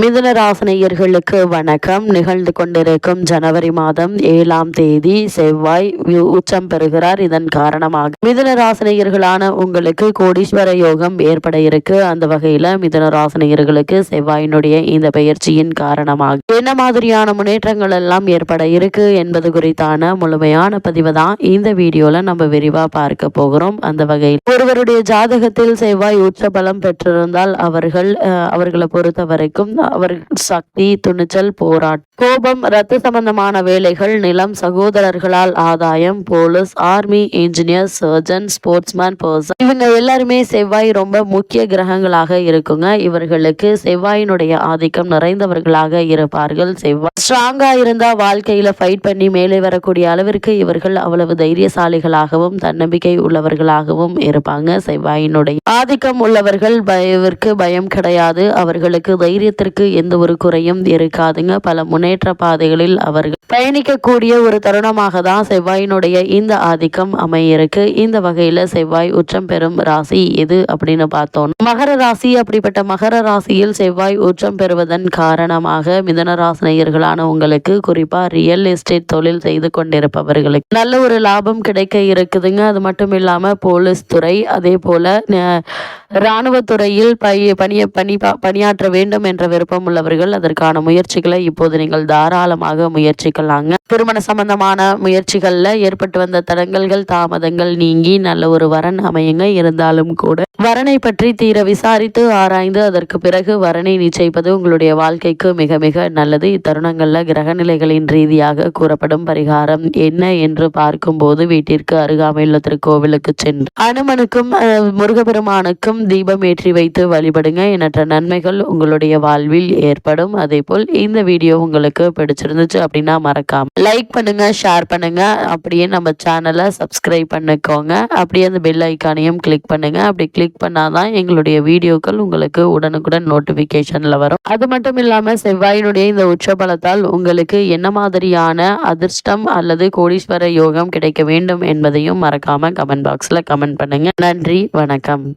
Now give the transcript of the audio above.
மிதுனராசினியர்களுக்கு வணக்கம். நிகழ்ந்து கொண்டிருக்கும் ஜனவரி மாதம் ஏழாம் தேதி செவ்வாய் உச்சம் பெறுகிறார். இதன் காரணமாக மிதுனராசினியர்களான உங்களுக்கு கோடீஸ்வர யோகம் ஏற்பட இருக்கு. அந்த வகையில மிதுனராசினியர்களுக்கு செவ்வாயினுடைய இந்த பெயர்ச்சியின் காரணமாக என்ன மாதிரியான முன்னேற்றங்கள் எல்லாம் ஏற்பட இருக்கு என்பது குறித்தான முழுமையான பதிவு தான் இந்த வீடியோல நம்ம விரிவா பார்க்க போகிறோம். அந்த வகையில் ஒருவருடைய ஜாதகத்தில் செவ்வாய் உச்ச பலம் பெற்றிருந்தால் அவர்கள் அவர்களை பொறுத்த வரைக்கும் அவர்கள் சக்தி துணிச்சல் போராட்டம் கோபம் ரத்து சம்பந்தமான வேலைகள் நிலம் சகோதரர்களால் ஆதாயம் police army engineer surgeon sportsman person இவங்க எல்லாருமே செவ்வாய் ரொம்ப முக்கிய கிரகங்களாக இருக்குங்க. இவர்களுக்கு செவ்வாயினுடைய ஆதிக்கம் நிறைந்தவர்களாக இருப்பார்கள். செவ்வாய் ஸ்ட்ராங்கா இருந்தா வாழ்க்கையில ஃபைட் பண்ணி மேலே வரக்கூடிய அளவிற்கு இவர்கள் அவ்வளவு தைரியசாலிகளாகவும் தன்னம்பிக்கை உள்ளவர்களாகவும் இருப்பாங்க. செவ்வாயினுடைய ஆதிக்கம் உள்ளவர்கள் பயவிற்கு பயம் கிடையாது. அவர்களுக்கு தைரியத்திற்கு எந்த ஒரு குறையும் இருக்காதுங்க. பல முன்னேற்ற பாதைகளில் அவர்கள் பயணிக்கக்கூடிய ஒரு தருணமாக தான் செவ்வாயினுடைய இந்த ஆதிக்கம் அமையிருக்கு. இந்த வகையில செவ்வாய் உச்சம் பெறும் ராசி எது அப்படின்னு பார்த்தோம். மகர ராசி அப்படிப்பட்ட மகர ராசியில் செவ்வாய் உச்சம் பெறுவதன் காரணமாக மிதன ராசினியர்களான உங்களுக்கு குறிப்பா ரியல் எஸ்டேட் தொழில் செய்து கொண்டிருப்பவர்களுக்கு நல்ல ஒரு லாபம் கிடைக்க இருக்குதுங்க. அது மட்டும் இல்லாம போலீஸ் துறை அதே போல ராணுவ இராணுவத்துறையில் பணி பணிய பணி பணியாற்ற வேண்டும் என்ற விருப்பம் உள்ளவர்கள் அதற்கான முயற்சிகளை இப்போது நீங்கள் தாராளமாக முயற்சிக்கலாங்க. திருமண சம்பந்தமான முயற்சிகள்ல ஏற்பட்டு வந்த தடங்கல்கள் தாமதங்கள் நீங்கி நல்ல ஒரு வரன் அமையுங்க. இருந்தாலும் கூட வரனை பற்றி தீர விசாரித்து ஆராய்ந்து அதற்கு பிறகு வரனை நிச்சயிப்பது உங்களுடைய வாழ்க்கைக்கு மிக மிக நல்லது. இத்தருணங்கள்ல கிரகநிலைகளின் ரீதியாக கூறப்படும் பரிகாரம் என்ன என்று பார்க்கும்போது வீட்டிற்கு அருகாமையுள்ள திருக்கோவிலுக்கு சென்று அனுமனுக்கும் அஹ், தீபம் ஏற்றி வைத்து வழிபடுங்க. எண்ணற்ற நன்மைகள் உங்களுடைய வாழ்வில் ஏற்படும். அதே போல் இந்த வீடியோ உங்களுக்கு பிடிச்சிருந்துச்சு அப்படின்னா மறக்காம லைக் பண்ணுங்க ஷேர் பண்ணுங்க. அப்படியே நம்ம சேனலை சப்ஸ்கிரைப் பண்ணிக்கோங்க. அப்படியே அந்த பெல் ஐக்கானையும் கிளிக் பண்ணுங்க. அப்படி கிளிக் பண்ணாதான் எங்களுடைய வீடியோக்கள் உங்களுக்கு உடனுக்குடன் நோட்டிபிகேஷன்ல வரும். அது மட்டும் இல்லாம செவ்வாயினுடைய இந்த உச்சபலத்தால் உங்களுக்கு என்ன மாதிரியான அதிர்ஷ்டம் அல்லது கோடீஸ்வர யோகம் கிடைக்க வேண்டும் என்பதையும் மறக்காம கமெண்ட் பாக்ஸ்ல கமெண்ட் பண்ணுங்க. நன்றி வணக்கம்.